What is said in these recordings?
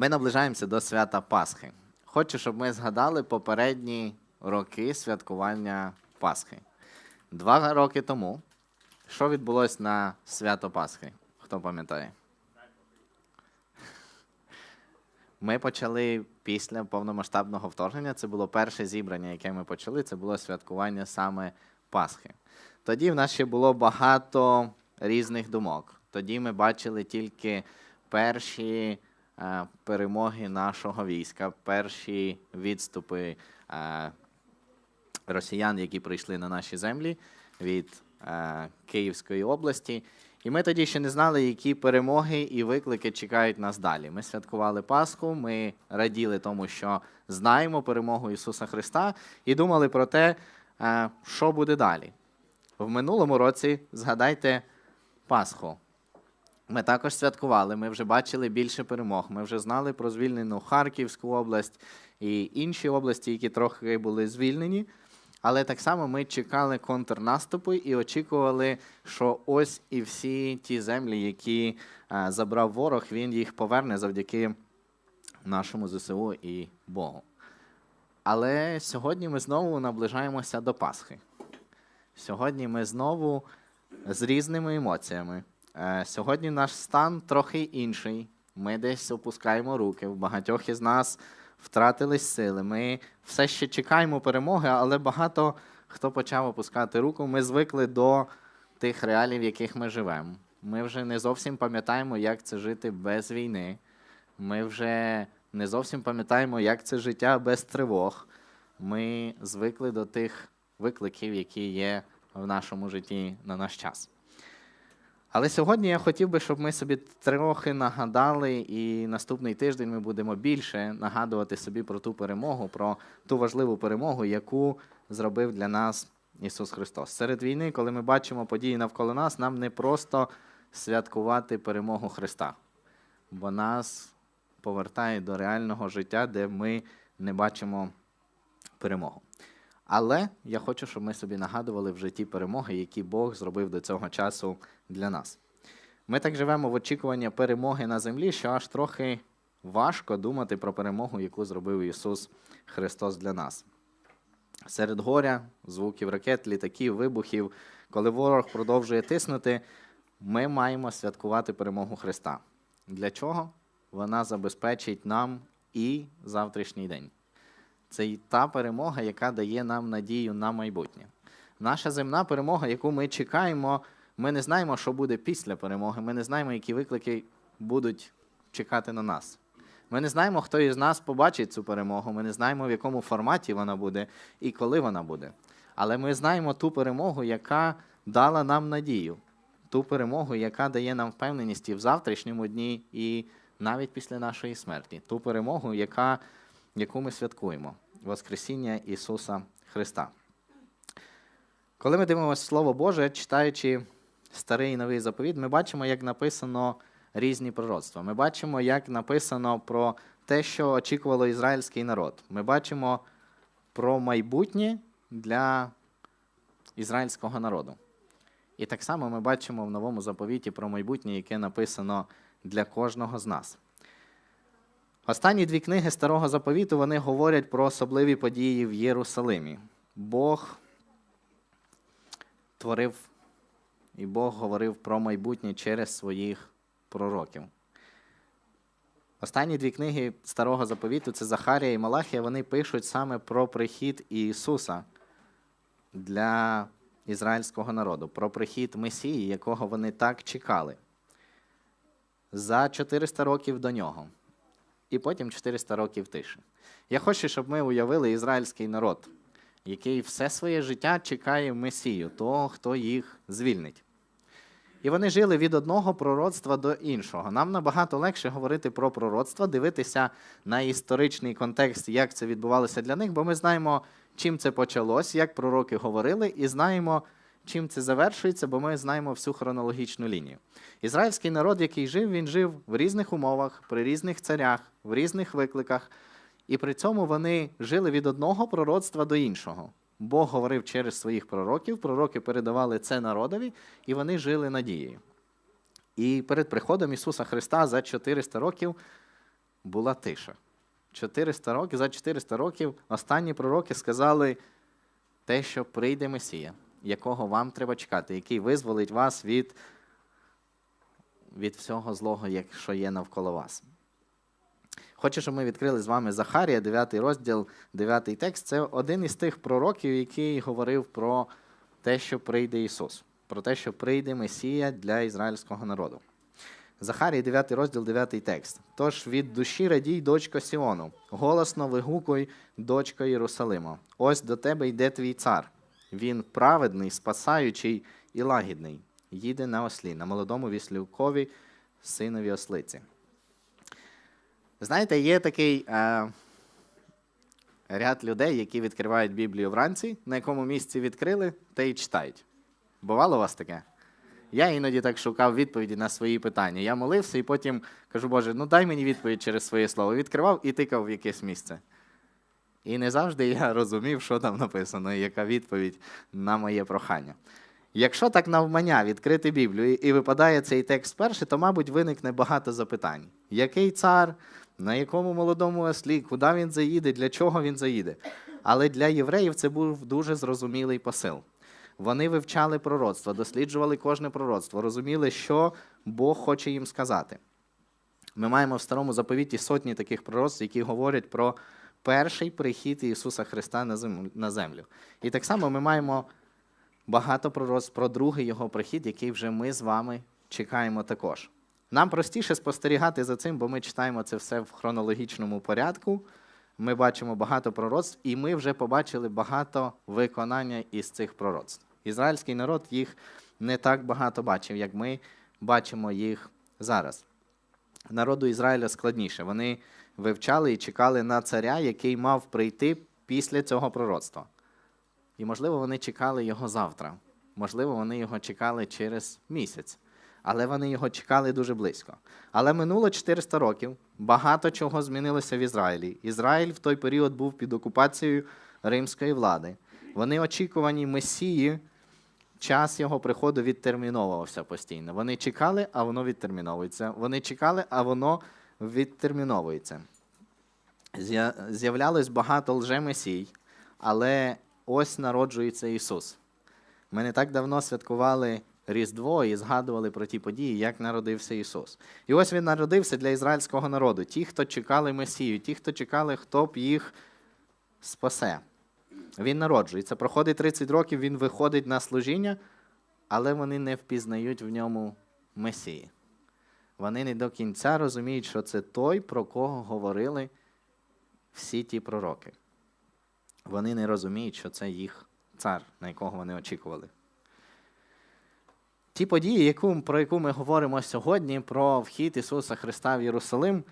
Ми наближаємося до свята Пасхи. Хочу, щоб ми згадали попередні роки святкування Пасхи. Два роки тому. Що відбулося на свято Пасхи? Хто пам'ятає? Ми почали після повномасштабного вторгнення. Це було перше зібрання, яке ми почали. Це було святкування саме Пасхи. Тоді в нас ще було багато різних думок. Тоді ми бачили тільки перші перемоги нашого війська, перші відступи е, росіян, які прийшли на наші землі від е, Київської області. І ми тоді ще не знали, які перемоги і виклики чекають нас далі. Ми святкували Пасху, ми раділи тому, що знаємо перемогу Ісуса Христа, і думали про те, е, що буде далі. В минулому році згадайте Пасху. Ми також святкували, ми вже бачили більше перемог. Ми вже знали про звільнену Харківську область і інші області, які трохи були звільнені. Але так само ми чекали контрнаступу і очікували, що ось і всі ті землі, які е, забрав ворог, він їх поверне завдяки нашому ЗСУ і Богу. Але сьогодні ми знову наближаємося до Пасхи. Сьогодні ми знову з різними емоціями. Е, Сьогодні наш стан трохи інший. Ми десь опускаємо руки. В багатьох із нас втратились сили. Ми все ще чекаємо перемоги, але багато хто почав опускати руку. Ми звикли до тих реалій, в яких ми живемо. Ми вже не зовсім пам'ятаємо, як це жити без війни. Ми вже не зовсім пам'ятаємо, як це життя без тривог. Ми звикли до тих викликів, які є в нашому житті на наш час. Але сьогодні я хотів би, щоб ми собі трохи нагадали, і наступний тиждень ми будемо більше нагадувати собі про ту перемогу, про ту важливу перемогу, яку зробив для нас Ісус Христос. Серед війни, коли ми бачимо події навколо нас, нам не просто святкувати перемогу Христа, бо нас повертає до реального життя, де ми не бачимо перемогу. Але я хочу, щоб ми собі нагадували в житті перемоги, які Бог зробив до цього часу для нас. Ми так живемо в очікуванні перемоги на землі, що аж трохи важко думати про перемогу, яку зробив Ісус Христос для нас. Серед горя, звуків ракет, літаків, вибухів, коли ворог продовжує тиснути, ми маємо святкувати перемогу Христа. Для чого? Вона забезпечить нам і завтрашній день. Це й та перемога, яка дає нам надію на майбутнє. Наша земна перемога, яку ми чекаємо, ми не знаємо, що буде після перемоги. Ми не знаємо, які виклики будуть чекати на нас. Ми не знаємо, хто із нас побачить цю перемогу. Ми не знаємо, в якому форматі вона буде і коли вона буде. Але ми знаємо ту перемогу, яка дала нам надію, ту перемогу, яка дає нам впевненість і в завтрашньому дні, і навіть після нашої смерті. Ту перемогу, яка яку ми святкуємо Воскресіння Ісуса Христа. Коли ми дивимося Слово Боже, читаючи старий і новий заповіт, ми бачимо, як написано різні пророцтва. Ми бачимо, як написано про те, що очікувало ізраїльський народ. Ми бачимо про майбутнє для ізраїльського народу. І так само ми бачимо в новому заповіті про майбутнє, яке написано для кожного з нас. Останні дві книги Старого Заповіту вони говорять про особливі події в Єрусалимі. Бог творив і Бог говорив про майбутнє через своїх пророків. Останні дві книги Старого Заповіту це Захарія і Малахія, вони пишуть саме про прихід Ісуса для ізраїльського народу, про прихід Месії, якого вони так чекали. За 400 років до нього і потім 400 років тиші. Я хочу, щоб ми уявили ізраїльський народ, який все своє життя чекає Месію, того, хто їх звільнить. І вони жили від одного пророцтва до іншого. Нам набагато легше говорити про пророцтва, дивитися на історичний контекст, як це відбувалося для них, бо ми знаємо, чим це почалось, як пророки говорили, і знаємо, чим це завершується, бо ми знаємо всю хронологічну лінію. Ізраїльський народ, який жив, він жив в різних умовах, при різних царях, в різних викликах, і при цьому вони жили від одного пророцтва до іншого. Бог говорив через своїх пророків, пророки передавали це народові, і вони жили надією. І перед приходом Ісуса Христа за 400 років була тиша. 400 років, за 400 років останні пророки сказали те, що прийде Месія, якого вам треба чекати, який визволить вас від, від всього злого, що є навколо вас. Хочу, щоб ми відкрили з вами Захарія, 9 розділ, 9 текст. Це один із тих пророків, який говорив про те, що прийде Ісус, про те, що прийде Месія для ізраїльського народу. Захарій, 9 розділ, 9 текст. Тож від душі радій, дочко Сіону, голосно вигукуй, дочко Єрусалима. Ось до тебе йде твій цар. Він праведний, спасаючий і лагідний. Їде на ослі, на молодому віслюкові, синові ослиці. Знаєте, є такий е, ряд людей, які відкривають Біблію вранці, на якому місці відкрили, те й читають. Бувало у вас таке? Я іноді так шукав відповіді на свої питання. Я молився і потім кажу, Боже, ну дай мені відповідь через своє слово. Відкривав і тикав в якесь місце. І не завжди я розумів, що там написано, і яка відповідь на моє прохання. Якщо так навмання відкрити Біблію і випадає цей текст перший, то, мабуть, виникне багато запитань. Який цар, на якому молодому ослі, куди він заїде, для чого він заїде? Але для євреїв це був дуже зрозумілий посил. Вони вивчали пророцтво, досліджували кожне пророцтво, розуміли, що Бог хоче їм сказати. Ми маємо в старому заповіті сотні таких пророцтв, які говорять про перший прихід Ісуса Христа на землю. І так само ми маємо багато пророцтв про другий Його прихід, який вже ми з вами чекаємо також. Нам простіше спостерігати за цим, бо ми читаємо це все в хронологічному порядку. Ми бачимо багато пророцтв, і ми вже побачили багато виконання із цих пророцтв. Ізраїльський народ їх не так багато бачив, як ми бачимо їх зараз. Народу Ізраїля складніше. Вони вивчали і чекали на царя, який мав прийти після цього пророцтва. І, можливо, вони чекали його завтра. Можливо, вони його чекали через місяць. Але вони його чекали дуже близько. Але минуло 400 років, багато чого змінилося в Ізраїлі. Ізраїль в той період був під окупацією римської влади. Вони очікувані Месії, час його приходу відтерміновувався постійно. Вони чекали, а воно відтерміновується. Вони чекали, а воно відтерміновується. З'являлось багато лжемесій, але ось народжується Ісус. Ми не так давно святкували Різдво і згадували про ті події, як народився Ісус. І ось Він народився для ізраїльського народу. Ті, хто чекали Месію, ті, хто чекали, хто б їх спасе. Він народжується. Проходить 30 років, він виходить на служіння, але вони не впізнають в ньому Месії. Вони не до кінця розуміють, що це той, про кого говорили всі ті пророки. Вони не розуміють, що це їх цар, на якого вони очікували. Ті події, яку, про яку ми говоримо сьогодні, про вхід Ісуса Христа в Єрусалим,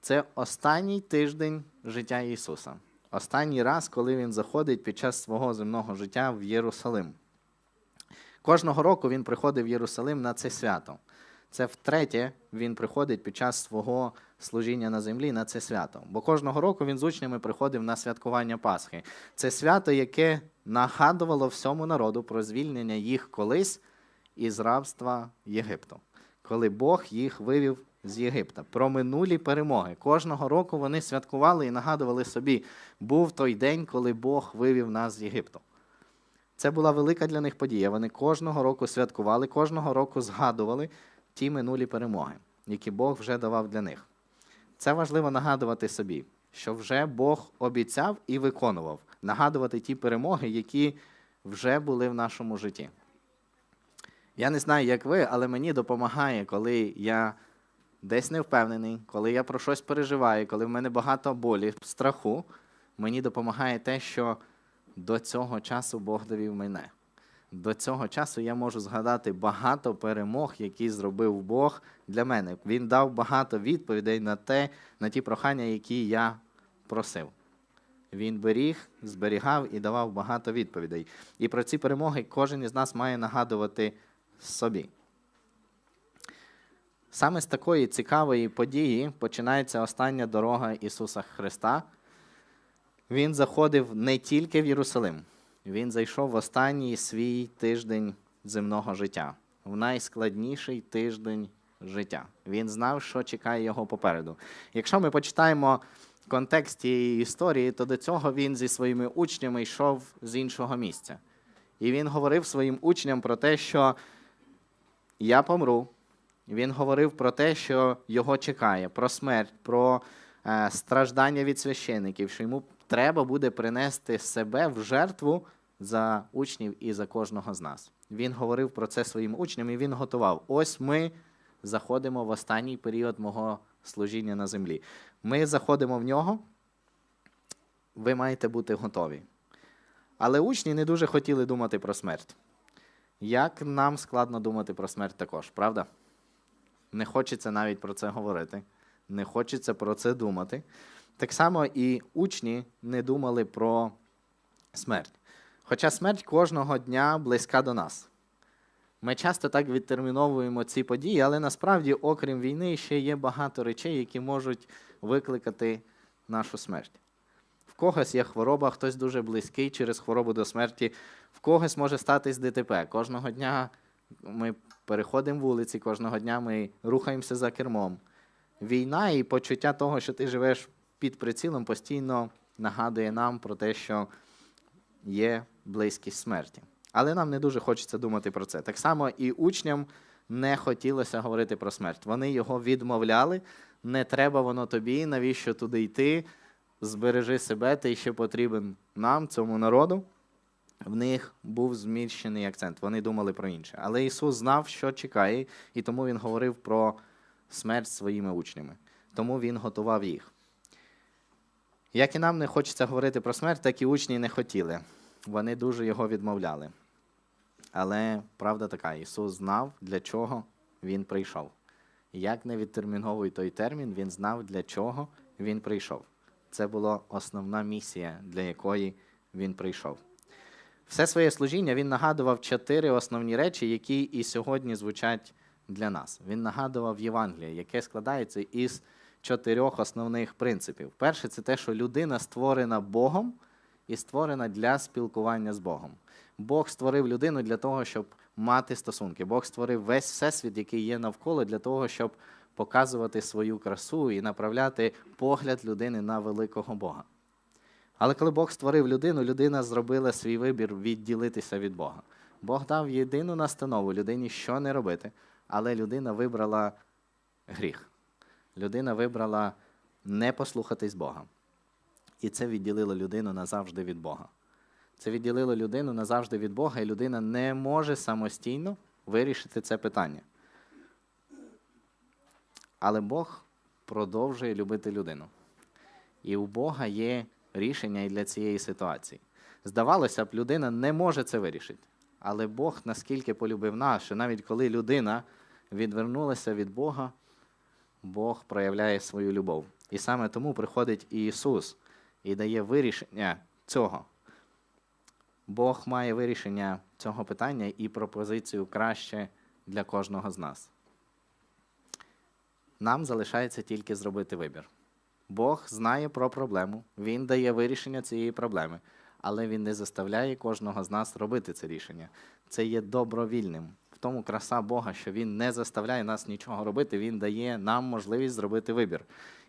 це останній тиждень життя Ісуса. Останній раз, коли Він заходить під час свого земного життя в Єрусалим. Кожного року Він приходить в Єрусалим на це свято. Це втретє він приходить під час свого служіння на землі на це свято. Бо кожного року він з учнями приходив на святкування Пасхи. Це свято, яке нагадувало всьому народу про звільнення їх колись із рабства Єгипту, коли Бог їх вивів з Єгипта. Про минулі перемоги. Кожного року вони святкували і нагадували собі, був той день, коли Бог вивів нас з Єгипту. Це була велика для них подія. Вони кожного року святкували, кожного року згадували ті минулі перемоги, які Бог вже давав для них. Це важливо нагадувати собі, що вже Бог обіцяв і виконував, нагадувати ті перемоги, які вже були в нашому житті. Я не знаю, як ви, але мені допомагає, коли я десь не впевнений, коли я про щось переживаю, коли в мене багато болі, страху, мені допомагає те, що до цього часу Бог довів мене. До цього часу я можу згадати багато перемог, які зробив Бог для мене. Він дав багато відповідей на те, на ті прохання, які я просив. Він беріг, зберігав і давав багато відповідей. І про ці перемоги кожен із нас має нагадувати собі. Саме з такої цікавої події починається остання дорога Ісуса Христа. Він заходив не тільки в Єрусалим, він зайшов в останній свій тиждень земного життя, в найскладніший тиждень життя. Він знав, що чекає його попереду. Якщо ми почитаємо контекст цієї історії, то до цього він зі своїми учнями йшов з іншого місця. І він говорив своїм учням про те, що я помру. Він говорив про те, що його чекає, про смерть, про е, страждання від священиків, що йому треба буде принести себе в жертву за учнів і за кожного з нас. Він говорив про це своїм учням і він готував. Ось ми заходимо в останній період мого служіння на землі. Ми заходимо в нього, ви маєте бути готові. Але учні не дуже хотіли думати про смерть. Як нам складно думати про смерть також, правда? Не хочеться навіть про це говорити, не хочеться про це думати. Так само і учні не думали про смерть. Хоча смерть кожного дня близька до нас. Ми часто так відтерміновуємо ці події, але насправді, окрім війни, ще є багато речей, які можуть викликати нашу смерть. В когось є хвороба, хтось дуже близький через хворобу до смерті, в когось може статись ДТП. Кожного дня ми переходимо вулиці, кожного дня ми рухаємося за кермом. Війна і почуття того, що ти живеш під прицілом, постійно нагадує нам про те, що є близькість смерті. Але нам не дуже хочеться думати про це. Так само і учням не хотілося говорити про смерть. Вони його відмовляли. Не треба воно тобі, навіщо туди йти? Збережи себе, ти ще потрібен нам, цьому народу. В них був зміщений акцент. Вони думали про інше. Але Ісус знав, що чекає, і тому Він говорив про смерть своїми учнями. Тому Він готував їх. Як і нам не хочеться говорити про смерть, так і учні не хотіли. Вони дуже його відмовляли. Але правда така, Ісус знав, для чого Він прийшов. Як не відтерміновує той термін, Він знав, для чого Він прийшов. Це була основна місія, для якої Він прийшов. Все своє служіння він нагадував чотири основні речі, які і сьогодні звучать для нас. Він нагадував Євангеліє, яке складається із чотирьох основних принципів. Перше, це те, що людина створена Богом і створена для спілкування з Богом. Бог створив людину для того, щоб мати стосунки. Бог створив весь всесвіт, який є навколо, для того, щоб показувати свою красу і направляти погляд людини на великого Бога. Але коли Бог створив людину, людина зробила свій вибір відділитися від Бога. Бог дав єдину настанову людині, що не робити, але людина вибрала гріх. Людина вибрала не послухатись Бога. І це відділило людину назавжди від Бога. Це відділило людину назавжди від Бога, і людина не може самостійно вирішити це питання. Але Бог продовжує любити людину. І у Бога є рішення і для цієї ситуації. Здавалося б, людина не може це вирішити. Але Бог наскільки полюбив нас, що навіть коли людина відвернулася від Бога, Бог проявляє свою любов. І саме тому приходить Ісус і дає вирішення цього. Бог має вирішення цього питання і пропозицію краще для кожного з нас. Нам залишається тільки зробити вибір. Бог знає про проблему, Він дає вирішення цієї проблеми, але Він не заставляє кожного з нас робити це рішення. Це є добровільним. Тому краса Бога, що Він не заставляє нас нічого робити, Він дає нам можливість зробити вибір.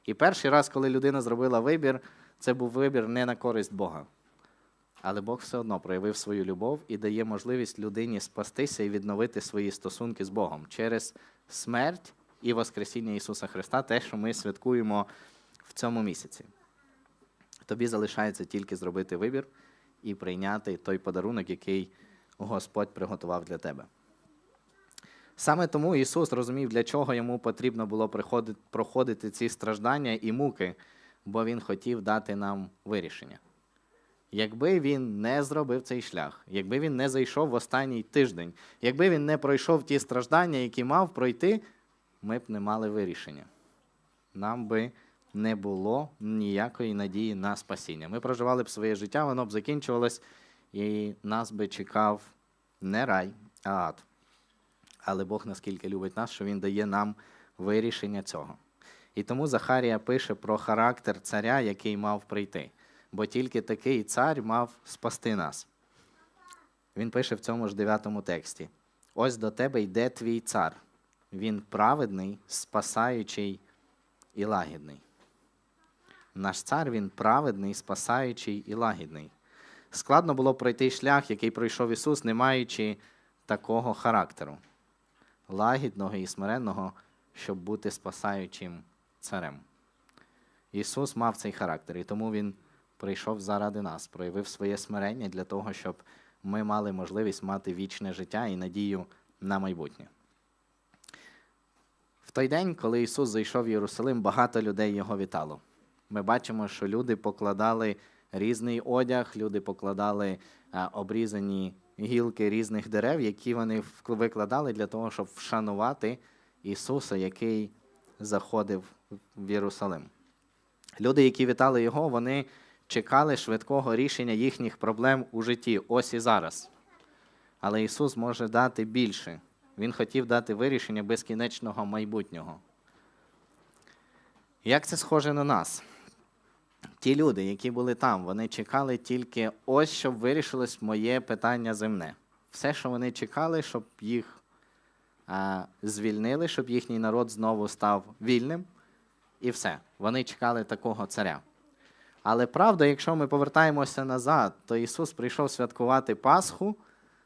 І перший раз, коли людина зробила вибір, це був вибір не на користь Бога. Але Бог все одно проявив свою любов і дає можливість людині спастися і відновити свої стосунки з Богом через смерть і Воскресіння Ісуса Христа, те, що ми святкуємо в цьому місяці. Тобі залишається тільки зробити вибір і прийняти той подарунок, який Господь приготував для тебе. Саме тому Ісус розумів, для чого йому потрібно було проходити ці страждання і муки, бо Він хотів дати нам вирішення. Якби він не зробив цей шлях, якби він не зайшов в останній тиждень, якби він не пройшов ті страждання, які мав пройти, ми б не мали вирішення. Нам би не було ніякої надії на спасіння. Ми проживали б своє життя, воно б закінчувалось, і нас би чекав не рай, а ад. Але Бог наскільки любить нас, що Він дає нам вирішення цього. І тому Захарія пише про характер царя, який мав прийти. Бо тільки такий цар мав спасти нас. Він пише в цьому ж дев'ятому тексті: Ось до тебе йде твій цар. Він праведний, спасаючий і лагідний. Наш цар він праведний, спасаючий і лагідний. Складно було пройти шлях, який пройшов Ісус, не маючи такого характеру, лагідного і смиренного, щоб бути спасаючим царем. Ісус мав цей характер, і тому Він прийшов заради нас, проявив своє смирення для того, щоб ми мали можливість мати вічне життя і надію на майбутнє. В той день, коли Ісус зайшов в Єрусалим, багато людей його вітало. Ми бачимо, що люди покладали різний одяг, люди покладали обрізані гілки різних дерев, які вони викладали для того, щоб вшанувати Ісуса, який заходив в Єрусалим. Люди, які вітали його, вони чекали швидкого рішення їхніх проблем у житті, ось і зараз. Але Ісус може дати більше. Він хотів дати вирішення безкінечного майбутнього. Як це схоже на нас? Ті люди, які були там, вони чекали тільки ось, щоб вирішилось моє питання земне. Все, що вони чекали, щоб їх а, звільнили, щоб їхній народ знову став вільним. І все. Вони чекали такого царя. Але правда, якщо ми повертаємося назад, то Ісус прийшов святкувати Пасху.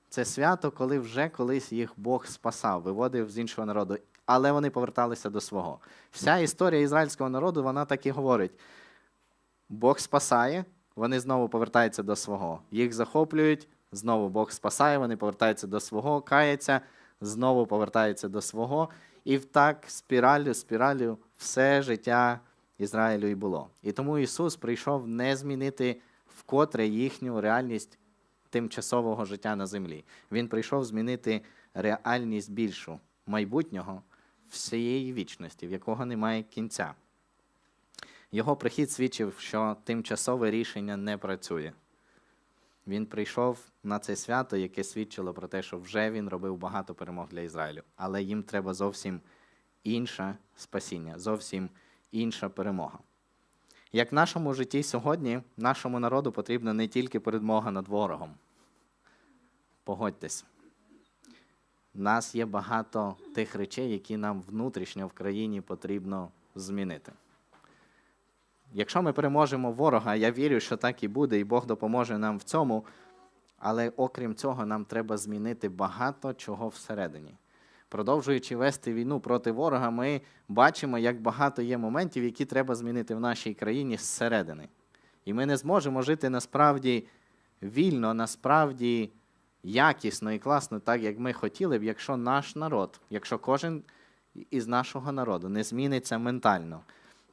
Це свято, коли вже колись їх Бог спасав, виводив з іншого народу. Але вони поверталися до свого. Вся історія ізраїльського народу, вона так і говорить: Бог спасає, вони знову повертаються до свого. Їх захоплюють, знову Бог спасає, вони повертаються до свого, каяться, знову повертаються до свого. І так спіралю, спіралю все життя Ізраїлю і було. І тому Ісус прийшов не змінити вкотре їхню реальність тимчасового життя на землі. Він прийшов змінити реальність більшу майбутнього всієї вічності, в якого немає кінця. Його прихід свідчив, що тимчасове рішення не працює. Він прийшов на це свято, яке свідчило про те, що вже він робив багато перемог для Ізраїлю, але їм треба зовсім інше спасіння, зовсім інша перемога. Як в нашому житті сьогодні, нашому народу потрібна не тільки перемога над ворогом. Погодьтесь, в нас є багато тих речей, які нам внутрішньо в країні потрібно змінити. Якщо ми переможемо ворога, я вірю, що так і буде, і Бог допоможе нам в цьому. Але окрім цього, нам треба змінити багато чого всередині. Продовжуючи вести війну проти ворога, ми бачимо, як багато є моментів, які треба змінити в нашій країні зсередини. І ми не зможемо жити насправді вільно, насправді якісно і класно, так як ми хотіли б, якщо наш народ, якщо кожен із нашого народу не зміниться ментально.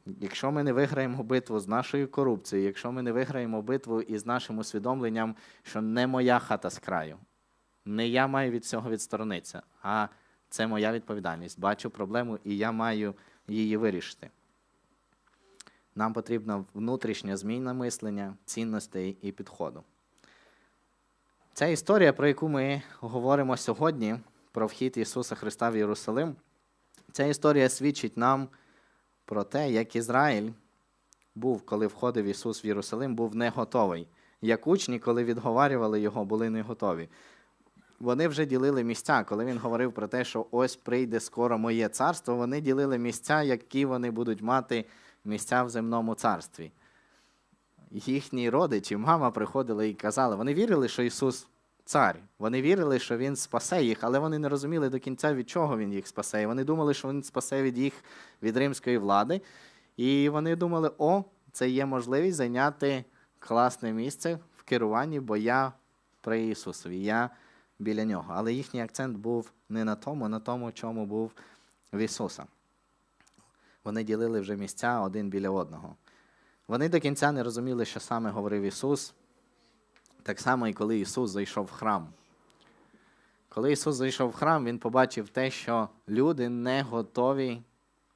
Якщо ми не виграємо битву з нашою корупцією, якщо ми не виграємо битву із нашим усвідомленням, що не моя хата з краю, не я маю від цього відсторонитися, а це моя відповідальність. Бачу проблему і я маю її вирішити. Нам потрібна внутрішня зміна мислення, цінностей і підходу. Ця історія, про яку ми говоримо сьогодні, про вхід Ісуса Христа в Єрусалим, ця історія свідчить нам про те, як Ізраїль був, коли входив Ісус в Єрусалим, був не готовий. Як учні, коли відговарювали його, були не готові. Вони вже ділили місця, коли він говорив про те, що ось прийде скоро моє царство, вони ділили місця, які вони будуть мати місця в земному царстві. Їхні родичі, мама приходили і казали, вони вірили, що Ісус цар. Вони вірили, що Він спасе їх, але вони не розуміли до кінця, від чого Він їх спасе. І вони думали, що Він спасе від їх від римської влади. І вони думали, о, це є можливість зайняти класне місце в керуванні, бо я при Ісусові, я біля нього. Але їхній акцент був не на тому, а на тому, чому був в Ісуса. Вони ділили вже місця один біля одного. Вони до кінця не розуміли, що саме говорив Ісус. Так само, і коли Ісус зайшов в храм. Коли Ісус зайшов в храм, Він побачив те, що люди не готові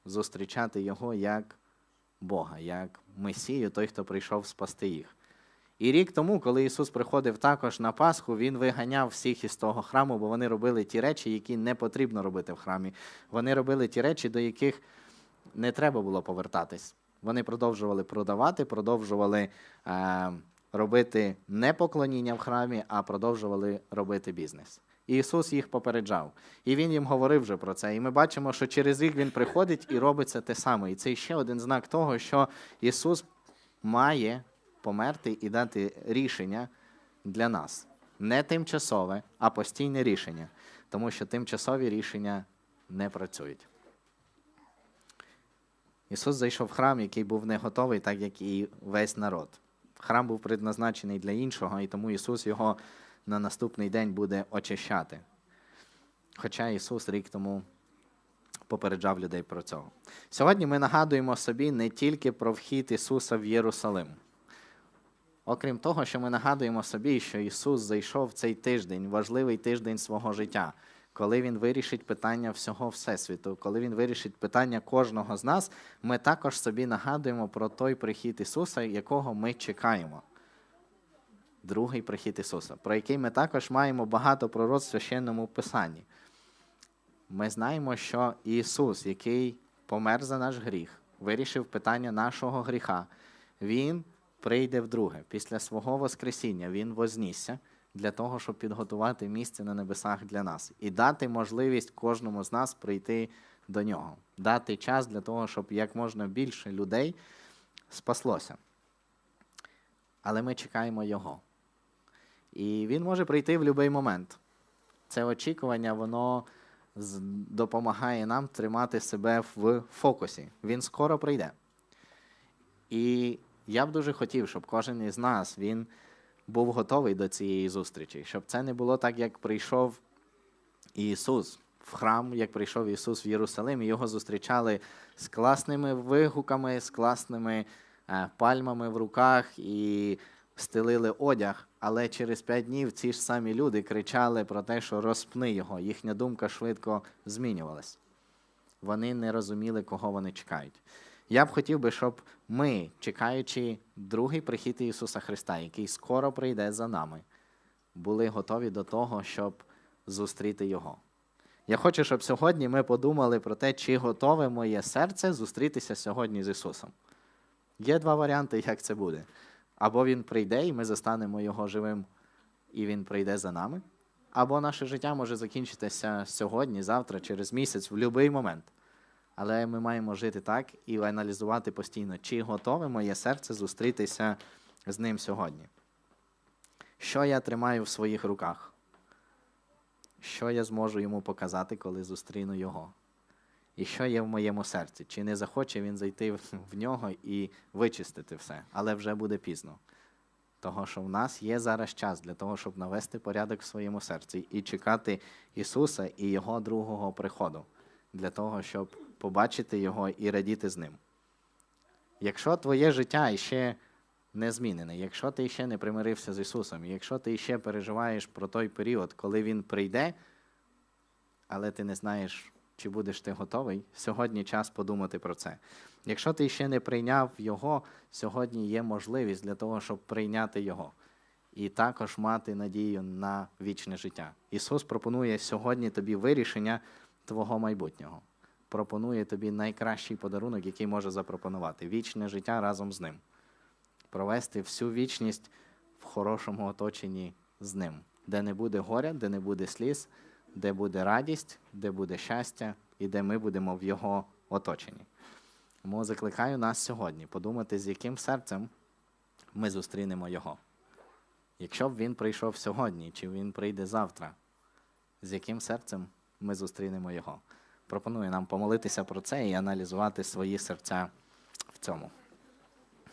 зустрічати Його як Бога, як Месію, той, хто прийшов спасти їх. І рік тому, коли Ісус приходив також на Пасху, Він виганяв всіх із того храму, бо вони робили ті речі, які не потрібно робити в храмі. Вони робили ті речі, до яких не треба було повертатись. Вони продовжували продавати, продовжували е, робити не поклоніння в храмі, а продовжували робити бізнес. І Ісус їх попереджав. І Він їм говорив вже про це. І ми бачимо, що через рік Він приходить і робиться те саме. І це ще один знак того, що Ісус має померти і дати рішення для нас. Не тимчасове, а постійне рішення. Тому що тимчасові рішення не працюють. Ісус зайшов в храм, який був не готовий, так як і весь народ. Храм був предназначений для іншого, і тому Ісус його на наступний день буде очищати. Хоча Ісус рік тому попереджав людей про цього. Сьогодні ми нагадуємо собі не тільки про вхід Ісуса в Єрусалим. Окрім того, що ми нагадуємо собі, що Ісус зайшов цей тиждень, важливий тиждень свого життя, коли Він вирішить питання всього Всесвіту, коли Він вирішить питання кожного з нас, ми також собі нагадуємо про той прихід Ісуса, якого ми чекаємо. Другий прихід Ісуса, про який ми також маємо багато пророцтв в священному Писанні. Ми знаємо, що Ісус, який помер за наш гріх, вирішив питання нашого гріха, Він прийде вдруге. Після свого Воскресіння Він вознісся для того, щоб підготувати місце на небесах для нас і дати можливість кожному з нас прийти до нього, дати час для того, щоб як можна більше людей спаслося. Але ми чекаємо Його. І він може прийти в будь-який момент. Це очікування, воно допомагає нам тримати себе в фокусі. Він скоро прийде. І я б дуже хотів, щоб кожен із нас він був готовий до цієї зустрічі, щоб це не було так, як прийшов Ісус в храм, як прийшов Ісус в Єрусалим, і його зустрічали з класними вигуками, з класними е, пальмами в руках і стелили одяг. Але через п'ять днів ці ж самі люди кричали про те, що розпни його. Їхня думка швидко змінювалась. Вони не розуміли, кого вони чекають. Я б хотів би, щоб ми, чекаючи другий прихід Ісуса Христа, який скоро прийде за нами, були готові до того, щоб зустріти Його. Я хочу, щоб сьогодні ми подумали про те, чи готове моє серце зустрітися сьогодні з Ісусом. Є два варіанти, як це буде. Або Він прийде, і ми застанемо Його живим, і Він прийде за нами, або наше життя може закінчитися сьогодні, завтра, через місяць, в будь-який момент. Але ми маємо жити так і аналізувати постійно, чи готове моє серце зустрітися з ним сьогодні. Що я тримаю в своїх руках? Що я зможу йому показати, коли зустріну його? І що є в моєму серці? Чи не захоче він зайти в нього і вичистити все, але вже буде пізно. Того, що в нас є зараз час для того, щоб навести порядок в своєму серці і чекати Ісуса і Його другого приходу, для того, щоб побачити Його і радіти з ним. Якщо твоє життя ще не змінене, якщо ти ще не примирився з Ісусом, якщо ти ще переживаєш про той період, коли Він прийде, але ти не знаєш, чи будеш ти готовий, сьогодні час подумати про це. Якщо ти ще не прийняв Його, сьогодні є можливість для того, щоб прийняти Його. І також мати надію на вічне життя. Ісус пропонує сьогодні тобі вирішення твого майбутнього. Пропонує тобі найкращий подарунок, який може запропонувати вічне життя разом з ним. Провести всю вічність в хорошому оточенні з ним, де не буде горя, де не буде сліз, де буде радість, де буде щастя, і де ми будемо в його оточенні. Тому закликаю нас сьогодні подумати, з яким серцем ми зустрінемо його. Якщо б він прийшов сьогодні, чи він прийде завтра, з яким серцем ми зустрінемо його. Пропоную нам помолитися про це і аналізувати свої серця в цьому.